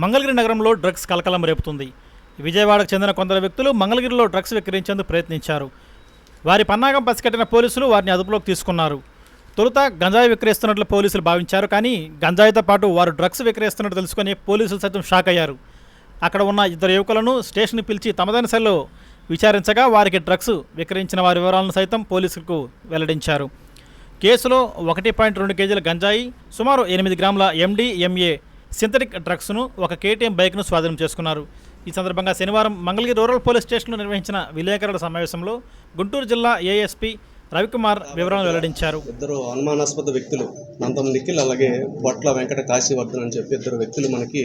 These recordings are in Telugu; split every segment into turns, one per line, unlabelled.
మంగళగిరి నగరంలో డ్రగ్స్ కలకలం రేపుతుంది. విజయవాడకు చెందిన కొందరు వ్యక్తులు మంగళగిరిలో డ్రగ్స్ విక్రయించేందుకు ప్రయత్నించారు. వారి పన్నాగం పసిగట్టిన పోలీసులు వారిని అదుపులోకి తీసుకున్నారు. తొలుత గంజాయి విక్రయిస్తున్నట్లు పోలీసులు భావించారు కానీ గంజాయితో పాటు వారు డ్రగ్స్ విక్రయిస్తున్నట్టు తెలుసుకొని పోలీసులు సైతం షాక్ అయ్యారు. అక్కడ ఉన్న ఇద్దరు యువకులను స్టేషన్ పిలిచి తమదైన శైలిలో విచారించగా వారికి డ్రగ్స్ విక్రయించిన వారి వివరాలను సైతం పోలీసులకు వెల్లడించారు. కేసులో ఒకటి పాయింట్ రెండు కేజీల గంజాయి సుమారు ఎనిమిది గ్రాముల ఎండిఎంఏ సింథటిక్ డ్రగ్స్ను ఒక కేటీఎం బైక్ను స్వాధీనం చేసుకున్నారు. ఈ సందర్భంగా శనివారం మంగళగిరి రూరల్ పోలీస్ స్టేషన్లో నిర్వహించిన విలేకరుల సమావేశంలో గుంటూరు జిల్లా ఏఎస్పీ రవికుమార్ వివరాలు వెల్లడించారు.
ఇద్దరు అనుమానాస్పద వ్యక్తులు నందం నిఖిల్ అలాగే బొట్ల వెంకట కాశీవర్ధన్ అని చెప్పి ఇద్దరు వ్యక్తులు మనకి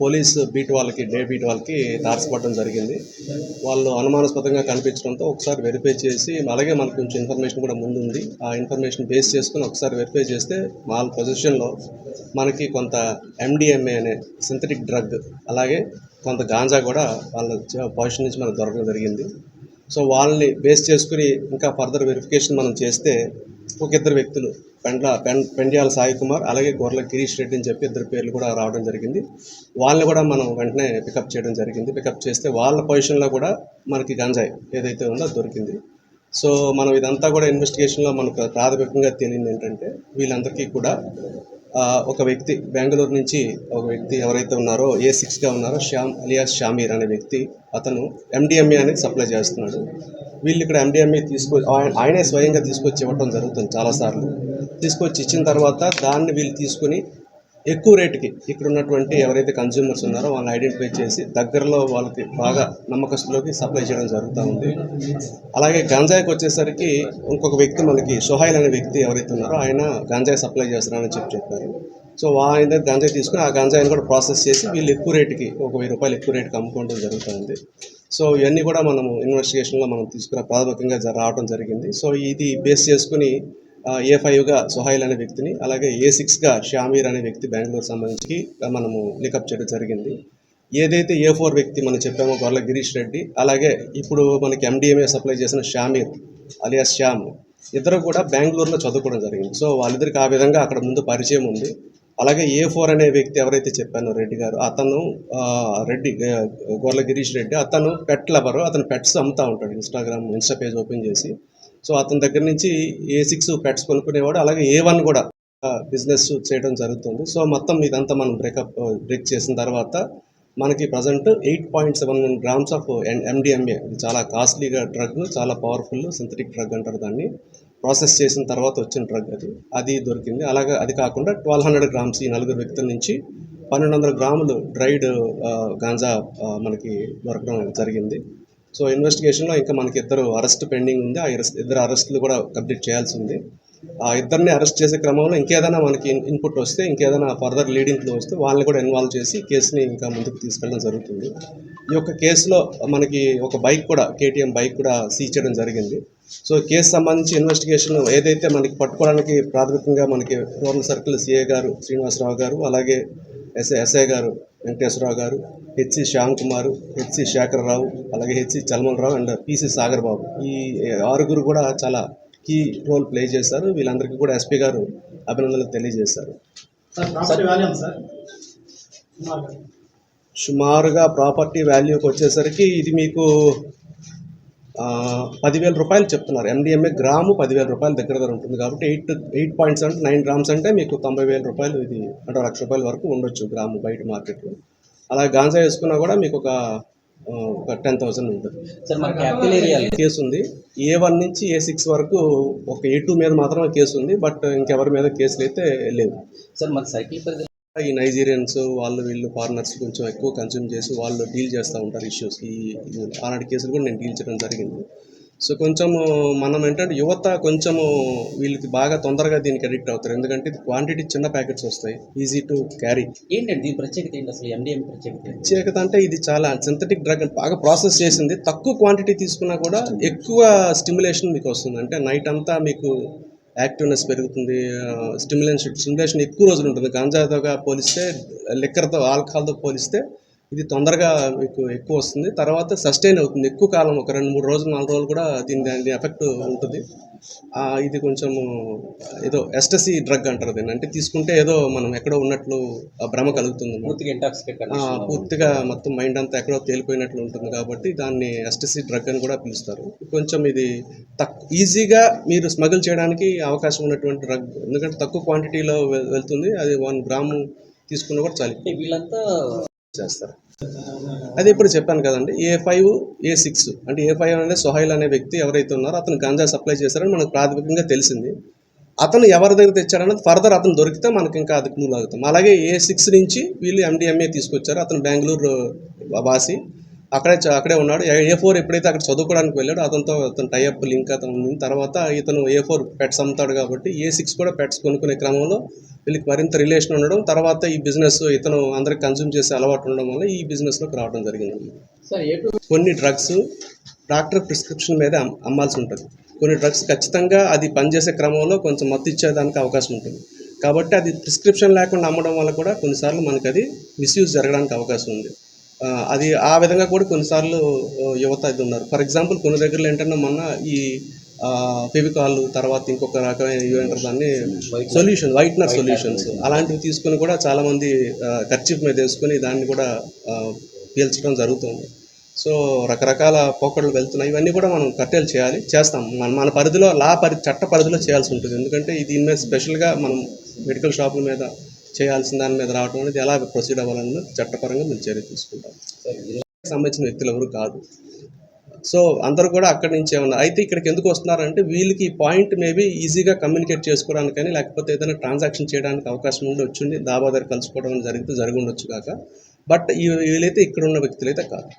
పోలీస్ బీట్ వాళ్ళకి డే బీట్ వాళ్ళకి తారసపడడం జరిగింది. వాళ్ళు అనుమానాస్పదంగా కనిపించడంతో ఒకసారి వెరిఫై చేసి అలాగే మనకు కొంచెం ఇన్ఫర్మేషన్ కూడా ముందుంది. ఆ ఇన్ఫర్మేషన్ బేస్ చేసుకుని ఒకసారి వెరిఫై చేస్తే వాళ్ళ పొజిషన్లో మనకి కొంత ఎండిఎంఏ అనే సింథటిక్ డ్రగ్ అలాగే కొంత గాంజా కూడా వాళ్ళ పొజిషన్ నుంచి మనకు దొరకడం జరిగింది. సో వాళ్ళని బేస్ చేసుకుని ఇంకా ఫర్దర్ వెరిఫికేషన్ మనం చేస్తే ఒక ఇద్దరు వ్యక్తులు పెండ్ల పెం పెండ్యాల సాయి కుమార్ అలాగే గొర్రెల గిరీష్ రెడ్డి అని చెప్పి ఇద్దరు పేర్లు కూడా రావడం జరిగింది. వాళ్ళని కూడా మనం వెంటనే పికప్ చేయడం జరిగింది. పికప్ చేస్తే వాళ్ళ పొజిషన్లో కూడా మనకి గంజాయి ఏదైతే ఉందో దొరికింది. సో మనం ఇదంతా కూడా ఇన్వెస్టిగేషన్లో మనకు ప్రాథమికంగా తెలియదు ఏంటంటే వీళ్ళందరికీ కూడా ఒక వ్యక్తి బెంగళూరు నుంచి ఒక వ్యక్తి ఎవరైతే ఉన్నారో ఏ సిక్స్గా ఉన్నారో శ్యామ్ అలియాస్ షామీర్ అనే వ్యక్తి అతను ఎండిఎంఏ అనేది సప్లై చేస్తున్నాడు. వీళ్ళు ఇక్కడ ఎండిఎంఏ తీసుకొ ఆయనే స్వయంగా తీసుకొచ్చి ఇవ్వటం జరుగుతుంది చాలాసార్లు. తీసుకొచ్చి ఇచ్చిన తర్వాత దాన్ని వీళ్ళు తీసుకుని ఎక్కువ రేటుకి ఇక్కడ ఉన్నటువంటి ఎవరైతే కన్జ్యూమర్స్ ఉన్నారో వాళ్ళని ఐడెంటిఫై చేసి దగ్గరలో వాళ్ళకి బాగా నమ్మకస్తులోకి సప్లై చేయడం జరుగుతూ ఉంది. అలాగే గంజాయికి వచ్చేసరికి ఇంకొక వ్యక్తి మనకి సోహాయిల్ అనే వ్యక్తి ఎవరైతే ఉన్నారో ఆయన గంజాయి సప్లై చేస్తున్నారని చెప్పి చెప్పారు. సో ఆయన దగ్గర గంజాయి తీసుకుని ఆ గంజాయిని కూడా ప్రాసెస్ చేసి వీళ్ళు ఎక్కువ రేటుకి ఒక వెయ్యి రూపాయలు ఎక్కువ రేటుకి అమ్ముకోవడం జరుగుతుంది సో ఇవన్నీ కూడా మనము ఇన్వెస్టిగేషన్లో మనం తీసుకున్న ప్రాథమికంగా జ- రావడం జరిగింది. సో ఇది బేస్ చేసుకుని ఏ ఫైవ్గా సుహైల్ అనే వ్యక్తిని అలాగే ఏ సిక్స్గా షామీర్ అనే వ్యక్తి బెంగళూరు సంబంధించి మనము లికప్ చేయడం జరిగింది. ఏదైతే ఏ ఫోర్ వ్యక్తి మనం చెప్పామో గొర్రెల గిరీష్ రెడ్డి అలాగే ఇప్పుడు మనకి ఎండిఎంఏ సప్లై చేసిన షామీర్ అలియాస్ శ్యామ్ ఇద్దరు కూడా బెంగళూరులో చదువుకోవడం జరిగింది. సో వాళ్ళిద్దరికి ఆ విధంగా అక్కడ ముందు పరిచయం ఉంది. అలాగే ఏ ఫోర్ అనే వ్యక్తి ఎవరైతే చెప్పానో రెడ్డి గారు అతను రెడ్డి ఆ, గిరీష్ రెడ్డి అతను పెట్ లవరు అతను పెట్స్ అమ్ముతూ ఉంటాడు ఇన్స్టాగ్రామ్ ఇన్స్టా పేజ్ ఓపెన్ చేసి. సో అతని దగ్గర నుంచి ఏ సిక్స్ పెట్స్ కొనుక్కునేవాడు అలాగే ఏ వన్ కూడా బిజినెస్ చేయడం జరుగుతుంది. సో మొత్తం ఇదంతా మనం బ్రేకప్ బ్రేక్ చేసిన తర్వాత మనకి present eight point seven grams of MDMA ఇది చాలా కాస్ట్లీగా డ్రగ్ చాలా పవర్ఫుల్ సింథటిక్ డ్రగ్ అంటారు దాన్ని. ప్రాసెస్ చేసిన తర్వాత వచ్చిన డ్రగ్ అది. అది దొరికింది. అలాగే అది కాకుండా ట్వెల్వ్ హండ్రెడ్ గ్రామ్స్ ఈ నలుగురు వ్యక్తుల నుంచి పన్నెండు వందల గ్రాములు డ్రైడ్ గాంజా మనకి దొరకడం జరిగింది. సో ఇన్వెస్టిగేషన్లో ఇంకా మనకి ఇద్దరు అరెస్ట్ పెండింగ్ ఉంది. ఆ ఇద్దరు అరెస్టులు కూడా కంప్లీట్ చేయాల్సి ఉంది. ఆ ఇద్దరిని అరెస్ట్ చేసే క్రమంలో ఇంకేదైనా మనకి ఇన్పుట్ వస్తే ఇంకేదైనా ఫర్దర్ లీడింగ్లో వస్తే వాళ్ళని కూడా ఇన్వాల్వ్ చేసి కేసుని ఇంకా ముందుకు తీసుకెళ్ళడం జరుగుతుంది. ఈ యొక్క కేసులో మనకి ఒక బైక్ కూడా కేటీఎం బైక్ కూడా సీజ్ చేయడం జరిగింది. సో కేసు సంబంధించి ఇన్వెస్టిగేషన్ ఏదైతే మనకి పట్టుకోవడానికి ప్రాథమికంగా మనకి రూరల్ సర్కిల్ సిఏ గారు శ్రీనివాసరావు గారు అలాగే ఎస్ఐ ఎస్ఐ గారు వెంకటేశ్వరరావు గారు హెచ్సి శ్యామ్ కుమార్ హెచ్సి శేఖరరావు అలాగే HC Chalmala Rao and PC Sagar Babu ఈ ఆరుగురు కూడా చాలా కీ రోల్ ప్లే చేశారు. వీళ్ళందరికీ కూడా ఎస్పీ గారు అభినందనలు తెలియజేశారు. సుమారుగా. ప్రాపర్టీ వాల్యూకి వచ్చేసరికి ఇది మీకు పదివేల రూపాయలు చెప్తున్నారు. ఎండిఎంఏ గ్రాము పదివేల రూపాయల దగ్గర దగ్గర ఉంటుంది కాబట్టి eight eight point seven nine grams అంటే మీకు తొంభై వేల రూపాయలు ఇది అంటే లక్ష రూపాయల వరకు ఉండొచ్చు గ్రాము బయట మార్కెట్లో. అలా గాంజా వేసుకున్నా కూడా మీకు ఒక ఒక టెన్ థౌసండ్ ఉంటుంది.
సార్ మన క్యాపిటల్ ఏరియాలో
కేసు ఉంది. ఏ వన్ నుంచి ఏ సిక్స్ వరకు ఒక ఏ టూ మీద మాత్రమే కేసు ఉంది. బట్ ఇంకెవరి మీద కేసులు అయితే లేవు.
సార్ మన సైకిల్
ఈ నైజీరియన్స్ వాళ్ళు వీళ్ళు ఫారినర్స్ కొంచెం ఎక్కువ కన్జ్యూమ్ చేసి వాళ్ళు డీల్ చేస్తూ ఉంటారు ఇష్యూస్ ఈ ఆనాటి కేసులు కూడా నేను డీల్ చేయడం జరిగింది. సో కొంచెము మనం ఏంటంటే యువత కొంచెము వీళ్ళకి బాగా తొందరగా దీనికి అడిక్ట్ అవుతారు. ఎందుకంటే ఇది క్వాంటిటీ చిన్న ప్యాకెట్స్ వస్తాయి. ఈజీ టు క్యారీ
ఏంటండి దీని ప్రత్యేకత ఏంటి అసలు? ఎండిఎం ప్రత్యేకత
ప్రత్యేకత అంటే ఇది చాలా సింథటిక్ డ్రగ్ బాగా ప్రాసెస్ చేసింది. తక్కువ క్వాంటిటీ తీసుకున్నా కూడా ఎక్కువ స్టిమ్యులేషన్ మీకు వస్తుంది. అంటే నైట్ అంతా మీకు యాక్టివ్నెస్ పెరుగుతుంది. స్టిమ్యులేషన్ స్టిమ్యులేషన్ ఎక్కువ రోజులు ఉంటుంది. గాంజాతో పోలిస్తే లిక్కర్తో ఆల్కహాల్తో పోలిస్తే ఇది తొందరగా మీకు ఎక్కువ వస్తుంది. తర్వాత సస్టైన్ అవుతుంది. ఎక్కువ కాలం ఒక రెండు మూడు రోజులు నాలుగు రోజులు కూడా దీని దాని ఎఫెక్ట్ ఉంటుంది. ఇది కొంచెం ఏదో ఎస్టసీ డ్రగ్ అంటారు దీన్ని. అంటే తీసుకుంటే ఏదో మనం ఎక్కడో ఉన్నట్లు ఆ భ్రమ కలుగుతుంది.
పూర్తిగా ఇంటాక్సికేట్
పూర్తిగా మొత్తం మైండ్ అంతా ఎక్కడో తేలిపోయినట్లు ఉంటుంది కాబట్టి దాన్ని ఎస్టసీ డ్రగ్ అని కూడా పిలుస్తారు. కొంచెం ఇది తక్కువ ఈజీగా మీరు స్మగుల్ చేయడానికి అవకాశం ఉన్నటువంటి డ్రగ్ ఎందుకంటే తక్కువ క్వాంటిటీలో వెళ్తుంది. అది వన్ గ్రాము తీసుకున్న కూడా చాలు.
వీళ్ళంతా
చేస్తారు. అది ఇప్పుడు చెప్పాను కదండి ఏ ఫైవ్ ఏ సిక్స్ అంటే ఏ ఫైవ్ అనేది సొహైల్ అనే వ్యక్తి ఎవరైతే ఉన్నారో అతను గాంజా సప్లై చేశారని మనకు ప్రాథమికంగా తెలిసింది. అతను ఎవరి దగ్గర తెచ్చాడన్నది ఫర్దర్ అతను దొరికితే మనకి ఇంకా అది అవుతాం అలాగే ఏ సిక్స్ నుంచి వీళ్ళు ఎండిఎంఏ తీసుకొచ్చారు అతను బెంగళూరు వాసి అక్కడే అక్కడే ఉన్నాడు. ఏ ఫోర్ ఎప్పుడైతే అక్కడ చదువుకోవడానికి వెళ్ళాడో అతనితో అతను టైఅప్ లింక్ అతను ఉంది. తర్వాత ఇతను ఏ ఫోర్ పెట్స్ అమ్ముతాడు కాబట్టి ఏ సిక్స్ కూడా పెట్స్ కొనుక్కునే క్రమంలో వీళ్ళకి మరింత రిలేషన్ ఉండడం తర్వాత ఈ బిజినెస్ ఇతను అందరికి కన్జ్యూమ్ చేసే అలవాటు ఉండడం వల్ల ఈ బిజినెస్లోకి రావడం జరిగింది. కొన్ని డ్రగ్స్ డాక్టర్ ప్రిస్క్రిప్షన్ మీద అమ్- అమ్మాల్సి ఉంటుంది. కొన్ని డ్రగ్స్ ఖచ్చితంగా అది పనిచేసే క్రమంలో కొంచెం మత్తు ఇచ్చేదానికి అవకాశం ఉంటుంది. కాబట్టి అది ప్రిస్క్రిప్షన్ లేకుండా అమ్మడం వల్ల కూడా కొన్నిసార్లు మనకి అది మిస్యూజ్ జరగడానికి అవకాశం ఉంది. అది ఆ విధంగా కూడా కొన్నిసార్లు యువత ఇది ఉన్నారు. ఫర్ ఎగ్జాంపుల్ కొన్ని దగ్గరలో ఏంటంటే మొన్న ఈ ఫెవికాల్ తర్వాత ఇంకొక రకమైన ఏమంటారు దాన్ని సొల్యూషన్ వైట్నర్ సొల్యూషన్స్ అలాంటివి తీసుకొని కూడా చాలామంది ఖర్చీఫ్ మీద వేసుకొని దాన్ని కూడా పీల్చడం జరుగుతుంది. సో రకరకాల పోకడలు వెళ్తున్నాయి. ఇవన్నీ కూడా మనం కట్టేలు చేయాలి చేస్తాం. మన మన పరిధిలో లా పరి చట్ట పరిధిలో చేయాల్సి ఉంటుంది. ఎందుకంటే దీని మీద స్పెషల్గా మనం మెడికల్ షాపుల మీద చేయాల్సిన దాని మీద రావడం అనేది ఎలా ప్రొసీడ్ అవ్వాలన్నది చట్టపరంగా మేము చర్య తీసుకుంటాం. సంబంధించిన వ్యక్తులు ఎవరు కాదు. సో అందరూ కూడా అక్కడి నుంచే ఉన్నారు అయితే ఇక్కడికి ఎందుకు వస్తున్నారంటే వీళ్ళకి ఈ పాయింట్ మేబీ ఈజీగా కమ్యూనికేట్ చేసుకోవడానికి కానీ లేకపోతే ఏదైనా ట్రాన్సాక్షన్ చేయడానికి అవకాశం ఉండి వచ్చింది దాబా దగ్గర కలుసుకోవడం జరిగితే జరిగి ఉండొచ్చు కాక. బట్ ఈ వీళ్ళైతే ఇక్కడ ఉన్న వ్యక్తులైతే కాదు.